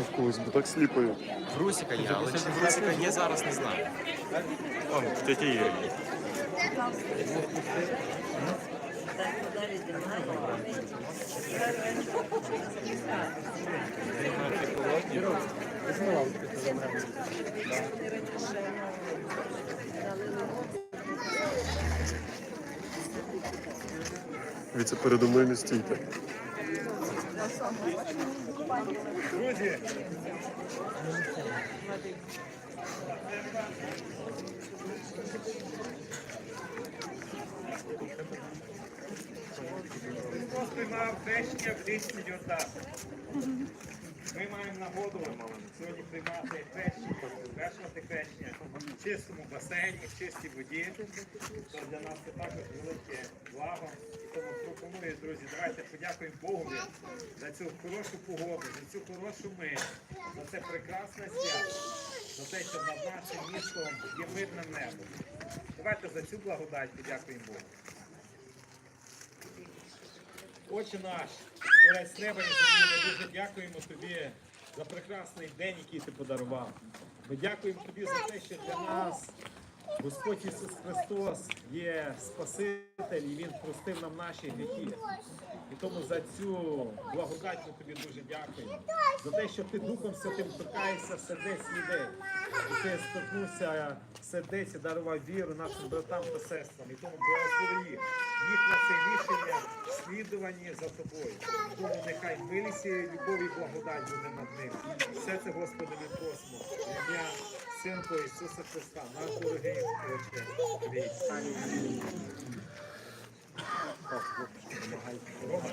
в когось, бо так сліпою. Брусика є, але чи Брусика є зараз, не знаю. Вон, тетя Іра є. Віце передо мною не стійте. Христос на хрещення в річці Йордан. Ми маємо нагоду сьогодні приймати хрещення, звершувати хрещення в чистому басейні, в чистій воді. Це для нас це також велике благо. І тому пропоную, друзі, давайте подякуємо Богу за цю хорошу погоду, за цю хорошу мить, за це прекрасне свято, за те, що над нашим містом є мирне небо. Давайте за цю благодать подякуємо Богу. Отче наш, Творець неба і ми дуже дякуємо тобі за прекрасний день, який ти подарував. Ми дякуємо тобі за те, що для нас Господь Ісус Христос є Спаситель, і Він простив нам наші гріхи. І тому за цю благодать ми тобі дуже дякуємо. За те, що ти Духом Святим торкаєшся сердець людей. І ти сторкнувся сердець і дарував віру нашим братам та сестрам. І тому благослови їх. На це рішення слідувані за тобою. Тому нехай милість і любов і благодать буде над ним. Все це, Господи, ми просимо. Ім'я Синку Ісуса Христа, наш дорогий Отче. Амінь. Рома,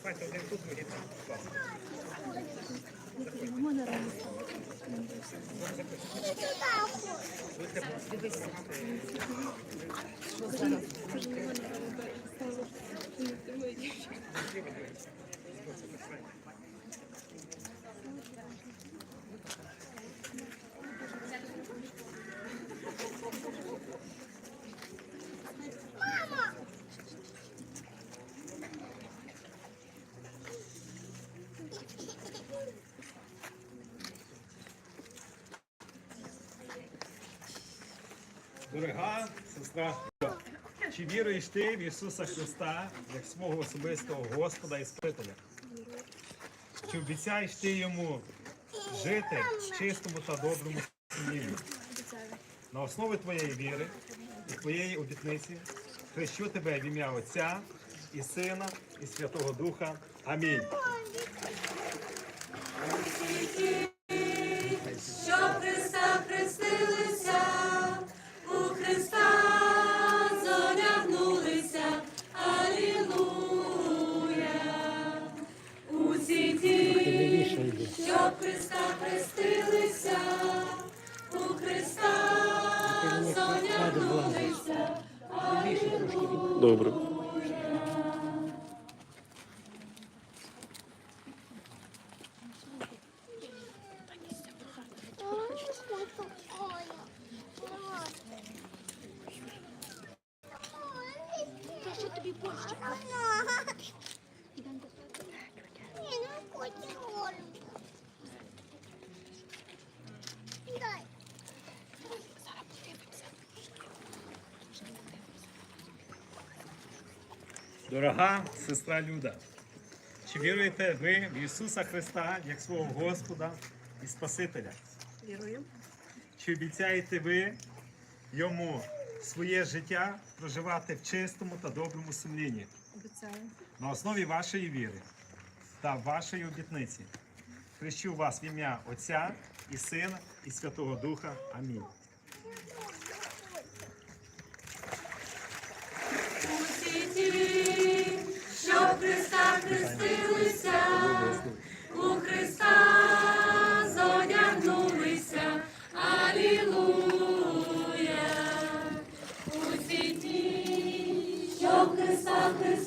станьте один тут, мені там. Дивися. Дорога сестра, чи віруєш ти в Ісуса Христа як свого особистого Господа і Спасителя? Чи обіцяєш ти йому жити в чистому та доброму сумлінні? На основі твоєї віри і твоєї обітниці хрещу тебе в ім'я Отця і Сина, і Святого Духа. Амінь. Добре. Тобі борщик. Дорога сестра Люда, чи віруєте ви в Ісуса Христа як свого Господа і Спасителя? Вірую. Чи обіцяєте ви йому своє життя проживати в чистому та доброму сумлінні Обіцяю. на основі вашої віри та вашої обітниці? Хрещу вас в ім'я Отця і Сина і Святого Духа. Амінь. усі ті, що Христа хрестилися, у Христа зодягнулися, Алілуя. Усі дні, що Христа хрестилися,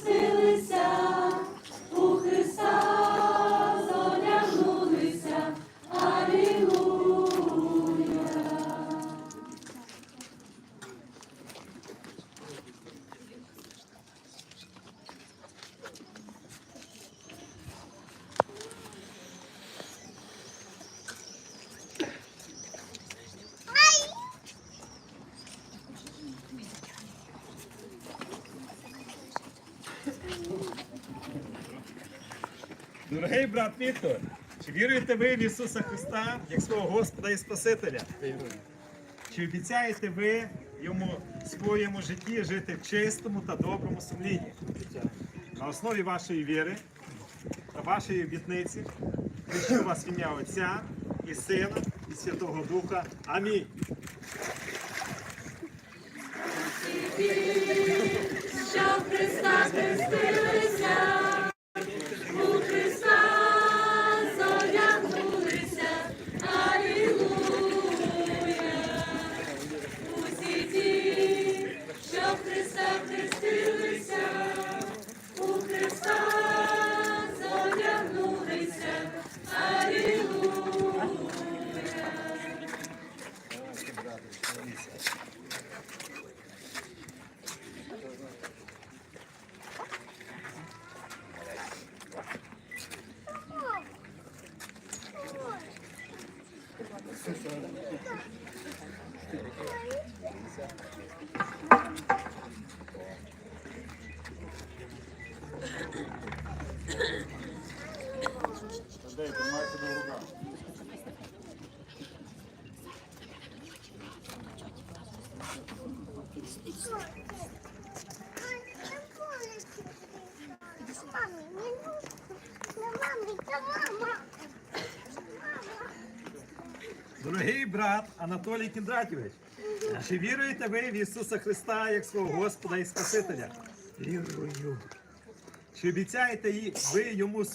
Дорогий брат Віктор, чи віруєте ви в Ісуса Христа як свого Господа і Спасителя? Чи обіцяєте ви йому в своєму житті жити в чистому та доброму сумлінні? На основі вашої віри та вашої обітниці Хрещу вас в ім'я Отця і Сина і Святого Духа. Амінь хрестилися, у Христа зодягнулися, Алілуя. Усі ті, що в Христа хрестилися, у Христа зодягнулися, Алілуя. Мамі, не нужно. Мамі, це мама. Дорогий брат Анатолій Кіндратівич, чи віруєте ви в Ісуса Христа як свого Господа і Спасителя? Вірую. Чи обіцяєте ви йому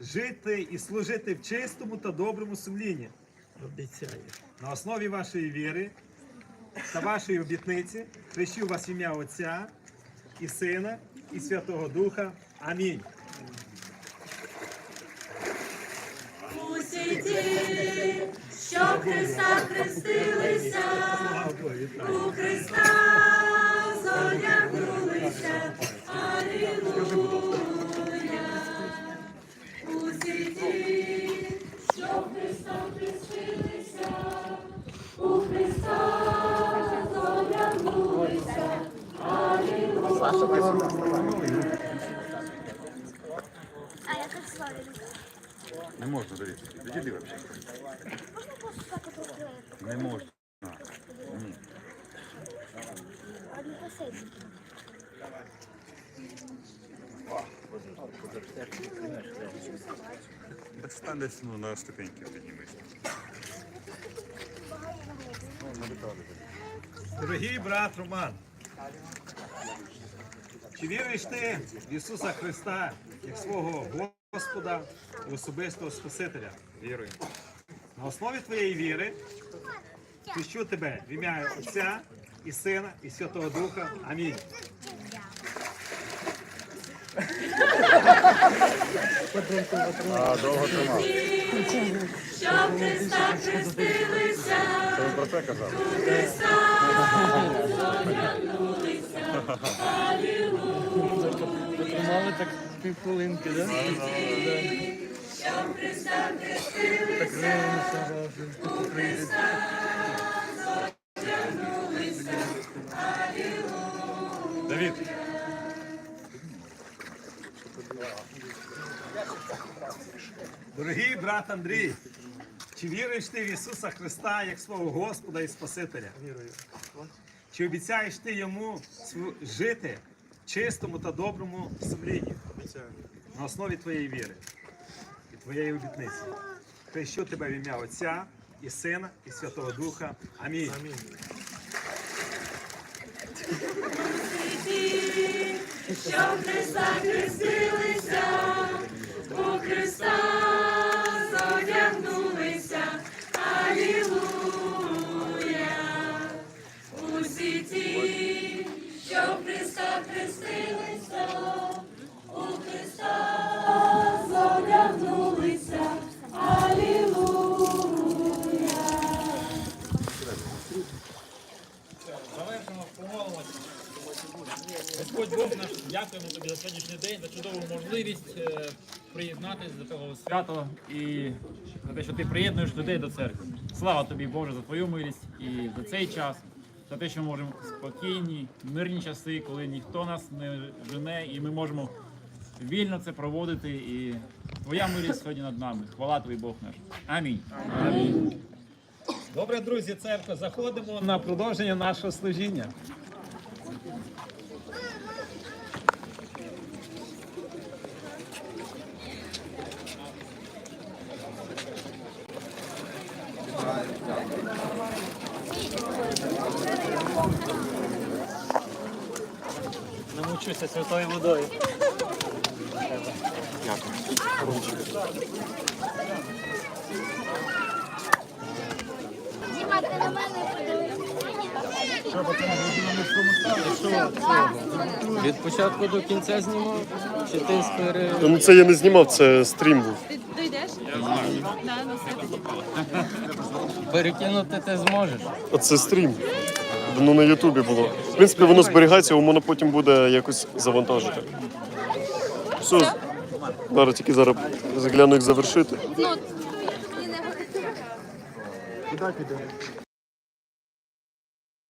жити і служити в чистому та доброму сумлінні? Обіцяю. На основі вашої віри та вашої обітниці хрещу вас ім'я Отця і Сина і Святого Духа. Амінь. Усі ті, що в Христа хрестилися, у Христа Не можна. Ні. Так стань десь ну, на ступеньки піднімись. Дорогий брат Роман, чи віруєш ти в Ісуса Христа як свого Господа і особистого Спасителя? Вірую. На основі твоєї віри хрещу тебе в ім'я Отця і Сина і Святого Духа. Амінь. А довго тримав. Що в Христа хрестилися, Це ви про це казав? Христа зодягнулися. Мали так півхвилинки, да? Що в Христа хрестилися, Так Давід. Дорогий брат Андрій, чи віруєш ти в Ісуса Христа як свого Господа і Спасителя? Вірую. Чи обіцяєш ти йому жити в чистому та доброму сумлінні? Обіцяю. На основі твоєї віри і твоєї обітниці. Хрещу тебе в ім'я Отця і Сина і Святого Духа. Амінь. Амінь. Що Христа хрестилися, у Христа зодягнулися. Алілуя. Усі ті, що Христа хрестилися, сьогоднішній день, за чудову можливість е, приєднатися до цього свято і за те, що ти приєднуєш людей до церкви. Слава тобі, Боже, за твою милість і за цей час, за те, що ми можемо спокійні, мирні часи, коли ніхто нас не жене, і ми можемо вільно це проводити. І твоя милість сьогодні над нами. Хвала тобі Бог наш. Амінь. Добре, друзі, церква, заходимо на продовження нашого служіння. Намучуся святою водою. Діма, ти на мене Від початку до кінця знімав? Чи ти з. Ну це я не знімав, це стрім був. Ти дійдеш? Ну перекинути ти зможеш? А це стрім. Воно на Ютубі було. В принципі, воно зберігається, можна потім буде якось завантажити. Все. Зараз тільки зараз загляну, як завершити. Ну,